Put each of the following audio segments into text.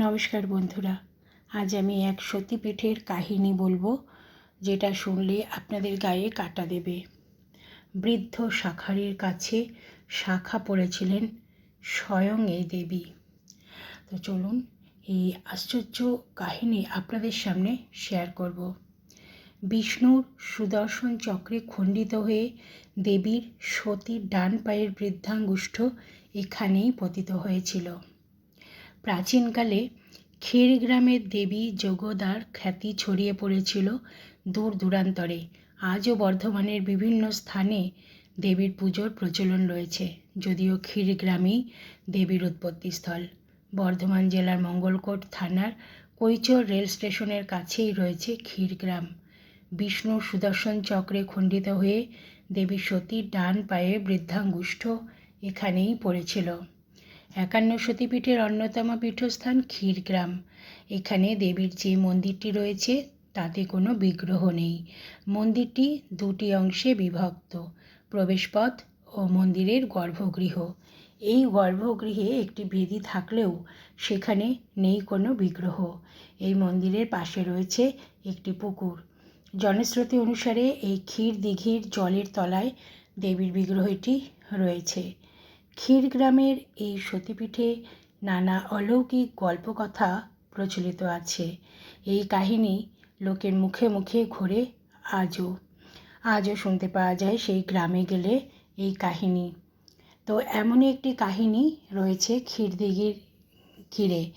নমস্কার বন্ধুরা, আজ আমি এক সতীপীঠের কাহিনী বলব, যেটা শুনলে আপনাদের গায়ে কাটা দেবে। বৃদ্ধ শাখারির কাছে শাখা পড়েছিলেন স্বয়ং এই দেবী। তো চলুন, এই আশ্চর্য কাহিনী আপনাদের সামনে শেয়ার করব। বিষ্ণুর সুদর্শন চক্রে খণ্ডিত হয়ে দেবীর সতীর ডান পায়ের বৃদ্ধাঙ্গুষ্ঠ এখানেই পতিত হয়েছিল। প্রাচীনকালে ক্ষীরগ্রামের দেবী যোগদার খ্যাতি ছড়িয়ে পড়েছিল দূর দূরান্তরে। আজও বর্ধমানের বিভিন্ন স্থানে দেবীর পুজোর প্রচলন রয়েছে, যদিও ক্ষীরগ্রামেই দেবীর উৎপত্তিস্থল বর্ধমান জেলার মঙ্গলকোট থানার কৈচর রেল স্টেশনের কাছেই রয়েছে ক্ষীরগ্রাম। বিষ্ণু সুদর্শন চক্রে খণ্ডিত হয়ে দেবী সতীর ডান পায়ে বৃদ্ধাঙ্গুষ্ঠ এখানেই পড়েছিল। একান্ন সতীপীঠের অন্যতম পীঠস্থান ক্ষীরগ্রাম। এখানে দেবীর যে মন্দিরটি রয়েছে, তাতে কোনো বিগ্রহ নেই। মন্দিরটি দুটি অংশে বিভক্ত, প্রবেশপথ ও মন্দিরের গর্ভগৃহ। এই গর্ভগৃহে একটি বেদি থাকলেও সেখানে নেই কোনো বিগ্রহ। এই মন্দিরের পাশে রয়েছে একটি পুকুর। জনশ্রুতি অনুসারে এই ক্ষীর দিঘির জলের তলায় দেবীর বিগ্রহটি রয়েছে। ক্ষীরগ্রামের এই সতীপীঠে নানা অলৌকিক গল্পকথা প্রচলিত আছে। এই কাহিনী লোকের মুখে মুখে ঘুরে আজও। আজও শুনতে পাওয়া যায় সেই গ্রামে গেলে এই কাহিনী। তো এমনই একটি কাহিনী রয়েছে ক্ষীরদিঘির ঘিরে।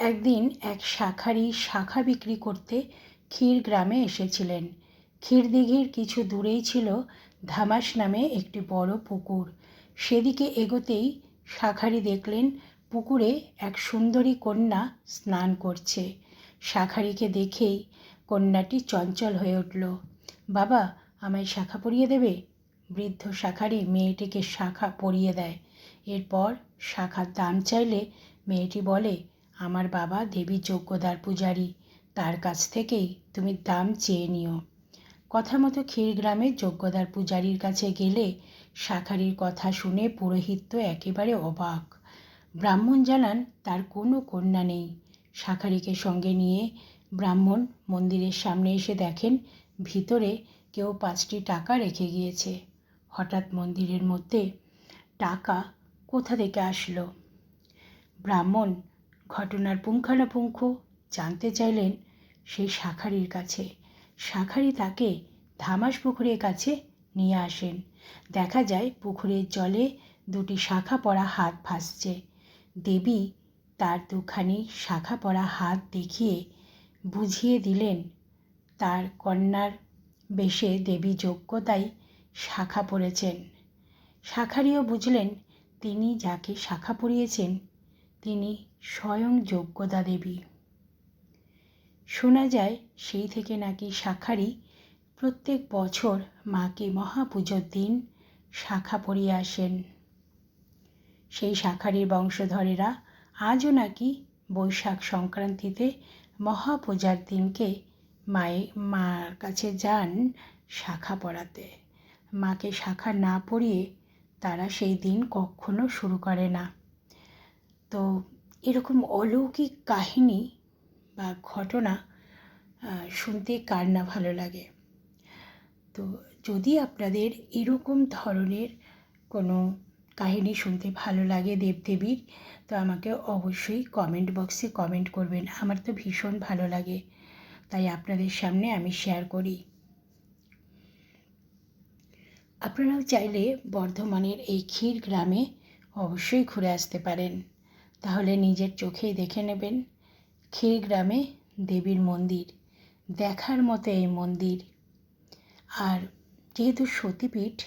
একদিন এক শাখারি শাখা বিক্রি করতে ক্ষীর গ্রামে এসেছিলেন। ক্ষীরদিঘির কিছু দূরেই ছিল ধামাস নামে একটি বড় পুকুর। সেদিকে এগোতেই শাখারি দেখলেন পুকুরে এক সুন্দরী কন্যা স্নান করছে। শাখারিকে দেখেই কন্যাটি চঞ্চল হয়ে উঠল। বাবা, আমায় শাখা পরিয়ে দেবে? বৃদ্ধ শাখারি মেয়েটিকে শাখা পরিয়ে দেয়। এরপর শাখার দাম চাইলে মেয়েটি বলে, আমার বাবা দেবী যজ্ঞদার পূজারী। তার কাছ থেকেই তুমি দাম চেয়ে নিও। কথা মতো ক্ষীরগ্রামের যজ্ঞদার পূজারীর কাছে গেলে শাখারির কথা শুনে পুরোহিত তো একেবারে অবাক। ব্রাহ্মণ জানান, তার কোনো কন্যা নেই। শাখারিকে সঙ্গে নিয়ে ব্রাহ্মণ মন্দিরের সামনে এসে দেখেন, ভিতরে কেউ পাঁচটি টাকা রেখে গিয়েছে। হঠাৎ মন্দিরের মধ্যে, টাকা কোথা থেকে আসলো? ব্রাহ্মণ ঘটনার পুঙ্খানুপুঙ্খ জানতে চাইলেন সেই শাখারির কাছে। শাখারি তাকে ধামাস পুকুরের কাছে নিয়ে আসেন। দেখা যায়, পুকুরের জলে দুটি শাখা পড়া হাত ভাসছে। দেবী তার দুখানি শাখা পড়া হাত দেখিয়ে বুঝিয়ে দিলেন, তার কন্যার বেশে দেবী যোগ্যতাই শাখা পড়েছেন। শাখারিও বুঝলেন, তিনি যাকে শাখা পড়িয়েছেন, তিনি স্বয়ং যোগ্যতা দেবী। শোনা যায় সেই থেকে নাকি শাখারি প্রত্যেক বছর মাকে মহাপুজোর দিন শাখা পরিয়ে আসেন। সেই শাখারির বংশধরেরা আজও নাকি বৈশাখ সংক্রান্তিতে মহাপূজার দিনকে মায়ে, মার কাছে যান শাখা পড়াতে মাকে শাখা না পড়িয়ে তারা সেই দিন কখনো শুরু করে না। তো এরকম অলৌকিক কাহিনী বা ঘটনা শুনতে কার না ভালো লাগে। তো যদি আপনাদের এরকম ধরনের কোনো কাহিনী শুনতে ভালো লাগে দেবদেবীর, তো আমাকে অবশ্যই কমেন্ট বক্সে কমেন্ট করবেন। আমার তো ভীষণ ভালো লাগে। তাই আপনাদের সামনে আমি শেয়ার করি। আপনারাও চাইলে বর্ধমানের এই ক্ষীর গ্রামে অবশ্যই ঘুরে আসতে পারেন। তাহলে নিজের চোখেই দেখে নেবেন। ক্ষীর গ্রামে দেবীর মন্দির, দেখার মতো এই মন্দির। আর যেহেতু সতীপীঠ,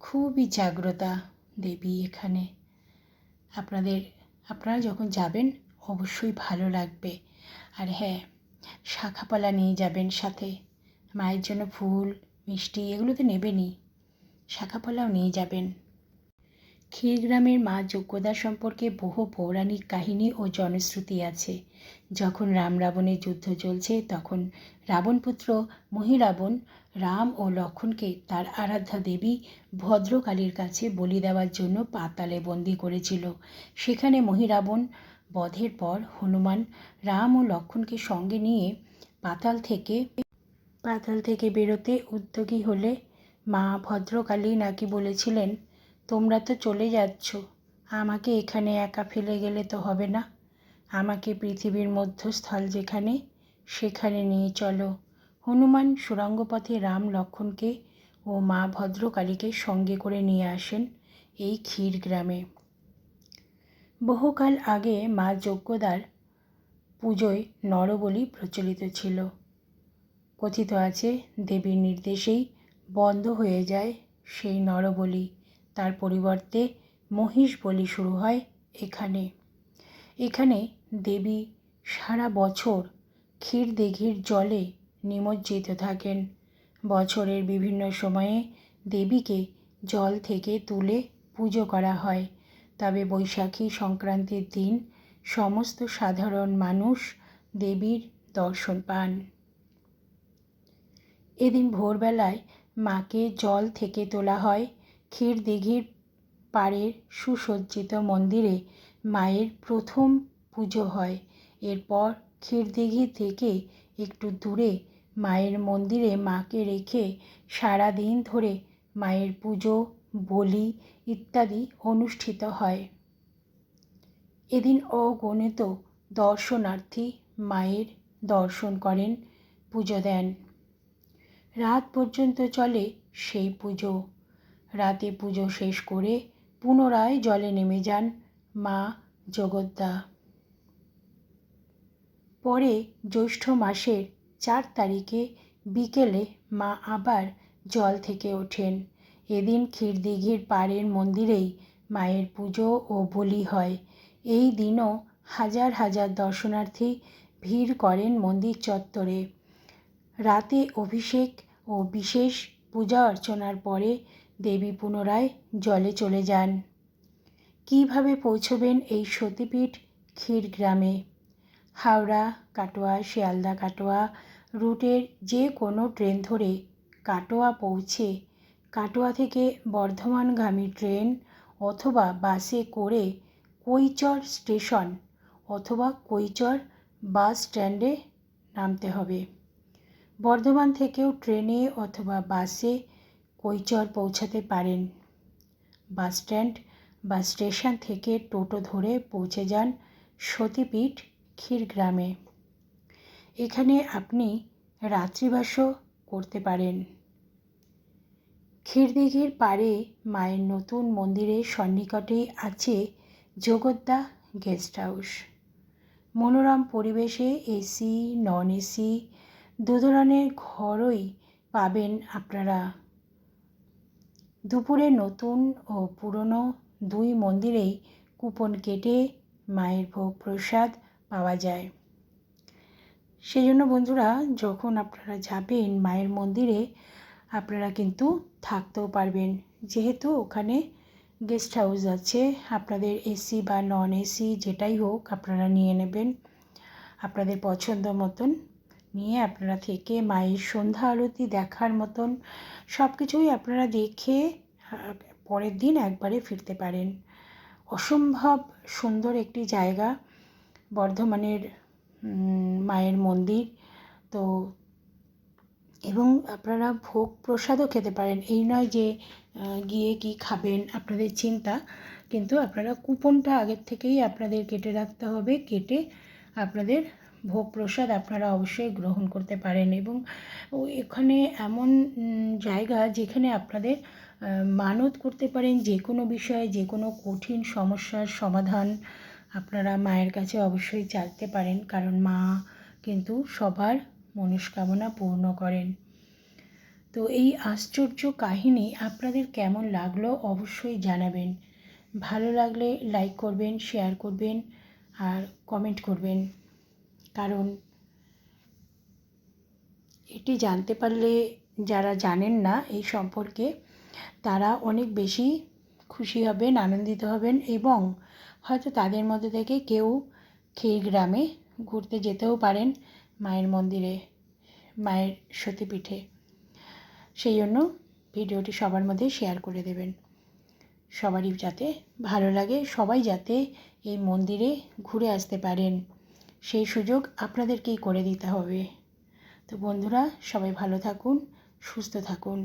খুবই জাগ্রতা দেবী এখানে। আপনাদের, আপনারা যখন যাবেন, অবশ্যই ভালো লাগবে। আর হ্যাঁ শাখাপালা নিয়ে যাবেন সাথে। মায়ের জন্য ফুল, মিষ্টি এগুলো তো নেবেনই। শাখাপালাও নিয়ে যাবেন। ক্ষীরগ্রামের মা যজ্ঞদা সম্পর্কে বহু পৌরাণিক কাহিনী ও জনশ্রুতি আছে। যখন রাম রাবণের যুদ্ধ চলছে, তখন রাবণপুত্র মহিরাবণ রাম ও লক্ষণকে তার আরাধ্যা দেবী ভদ্রকালীর কাছে বলি দেওয়ার জন্য পাতালে বন্দি করেছিল। সেখানে মহিরাবণ বধের পর হনুমান রাম ও লক্ষণকে সঙ্গে নিয়ে পাতাল থেকে পাতাল থেকে বেরোতে উদ্যোগী হলে মা ভদ্রকালী নাকি বলেছিলেন তোমরা তো চলে যাচ্ছ। আমাকে এখানে একা ফেলে গেলে তো হবে না। আমাকে পৃথিবীর মধ্যস্থল যেখানে, সেখানে নিয়ে চলো। হনুমান সুরঙ্গ পথে রাম লক্ষ্মণকে ও মা ভদ্রকালীকে সঙ্গে করে নিয়ে আসেন এই ক্ষীর গ্রামে। বহুকাল আগে মা যজ্ঞদার পুজোয় নরবলি প্রচলিত ছিল। কথিত আছে, দেবীর নির্দেশেই বন্ধ হয়ে যায় সেই নরবলি। তার পরিবর্তে মহিষ বলি শুরু হয় এখানে। এখানে দেবী সারা বছর ক্ষীর দিঘির জলে নিমজ্জিত থাকেন। বছরের বিভিন্ন সময়ে দেবীকে জল থেকে তুলে পুজো করা হয়। তবে বৈশাখী সংক্রান্তির দিন সমস্ত সাধারণ মানুষ দেবীর দর্শন পান। এদিন ভোরবেলায় মাকে জল থেকে তোলা হয় ক্ষীর দিঘির পাড়ের সুসজ্জিত মন্দিরে মায়ের প্রথম পুজো হয়। এরপর ক্ষীরদিঘি থেকে একটু দূরে মায়ের মন্দিরে মাকে রেখে সারা দিন ধরে মায়ের পুজো, বলি ইত্যাদি অনুষ্ঠিত হয়। এদিন অগণিত দর্শনার্থী মায়ের দর্শন করেন, পুজো দেন। রাত পর্যন্ত চলে সেই পুজো। রাতে পুজো শেষ করে পুনরায় জলে নেমে যান মা জগদ্দা। পরে জ্যৈষ্ঠ মাসের চার তারিখে বিকেলে মা আবার জল থেকে ওঠেন। এদিন ক্ষীরদিঘির পাড়ের মন্দিরেই মায়ের পুজো ও বলি হয়। এই দিনও হাজার হাজার দর্শনার্থী ভিড় করেন মন্দির চত্বরে। রাতে অভিষেক ও বিশেষ পূজা অর্চনার পরে দেবী পুনরায় জলে চলে যান। কীভাবে পৌঁছবেন এই সতীপীঠ? ক্ষীর গ্রামে। হাওড়া, কাটোয়া, শিয়ালদা, কাটোয়া রুটের যে কোনো ট্রেন ধরে কাটোয়া পৌঁছে কাটোয়া থেকে বর্ধমানগামী ট্রেন অথবা বাসে করে কৈচর স্টেশন অথবা কৈচর বাস স্ট্যান্ডে নামতে হবে। বর্ধমান থেকেও ট্রেনে অথবা বাসে কৈচর পৌঁছাতে পারেন। বাস স্ট্যান্ড বা স্টেশন থেকে টোটো ধরে পৌঁছে যান সতীপীঠ ক্ষীরগ্রামে। এখানে আপনি রাত্রিবাসও করতে পারেন। ক্ষীরদিঘির পাড়ে মায়ের নতুন মন্দিরের সন্নিকটেই আছে জগদ্দা গেস্ট হাউস। মনোরম পরিবেশে এসি, নন এসি দু ধরনের ঘরই পাবেন আপনারা। দুপুরে নতুন ও পুরনো দুই মন্দিরেই কুপন কেটে মায়ের ভোগ প্রসাদ পাওয়া যায়। সেই জন্য বন্ধুরা, যখন আপনারা যাবেন মায়ের মন্দিরে, আপনারা কিন্তু থাকতেও পারবেন। যেহেতু ওখানে গেস্ট হাউস আছে, আপনাদের এসি বা নন এসি যেটাই হোক আপনারা নিয়ে নেবেন। আপনাদের পছন্দ মতন নিয়ে আপনারা থেকে মায়ের সন্ধ্যা আরতি দেখার মতন সব কিছুই আপনারা দেখে পরের দিন একবারে ফিরতে পারেন। অসম্ভব সুন্দর একটি জায়গা, বর্ধমানের মায়ের মন্দির। তো, এবং আপনারা ভোগ প্রসাদও খেতে পারেন। এই নয় যে গিয়ে কি খাবেন আপনাদের চিন্তা, কিন্তু আপনারা কুপনটা আগের থেকেই আপনাদের কেটে রাখতে হবে। কেটে আপনাদের ভোগ প্রসাদ আপনারা অবশ্যই গ্রহণ করতে পারেন এবং এখানে এমন জায়গা যেখানে আপনাদের মানত করতে পারেন যে কোনো বিষয়ে, যে কোনো কঠিন সমস্যার সমাধান আপনারা মায়ের কাছে অবশ্যই চাইতে পারেন কারণ মা কিন্তু সবার মনস্কামনা পূর্ণ করেন। তো এই আশ্চর্য কাহিনী আপনাদের কেমন লাগল অবশ্যই জানাবেন। ভালো লাগলে লাইক করবেন শেয়ার করবেন আর কমেন্ট করবেন। কারণ এটি জানতে পারলে যারা জানেন না এই সম্পর্কে, তারা অনেক বেশি খুশি হবেন, আনন্দিত হবেন এবং হয়তো তাদের মধ্যে থেকে কেউ খেয়ে গ্রামে ঘুরতে যেতেও পারেন মায়ের মন্দিরে, মায়ের সতীপীঠে। সেই জন্য ভিডিওটি সবার মধ্যে শেয়ার করে দেবেন। সবারই যাতে ভালো লাগে, সবাই যাতে এই মন্দিরে ঘুরে আসতে পারেন। সেই সুযোগ আপনাদেরকেই করে দিতে হবে। তো বন্ধুরা সবাই ভালো থাকুন সুস্থ থাকুন।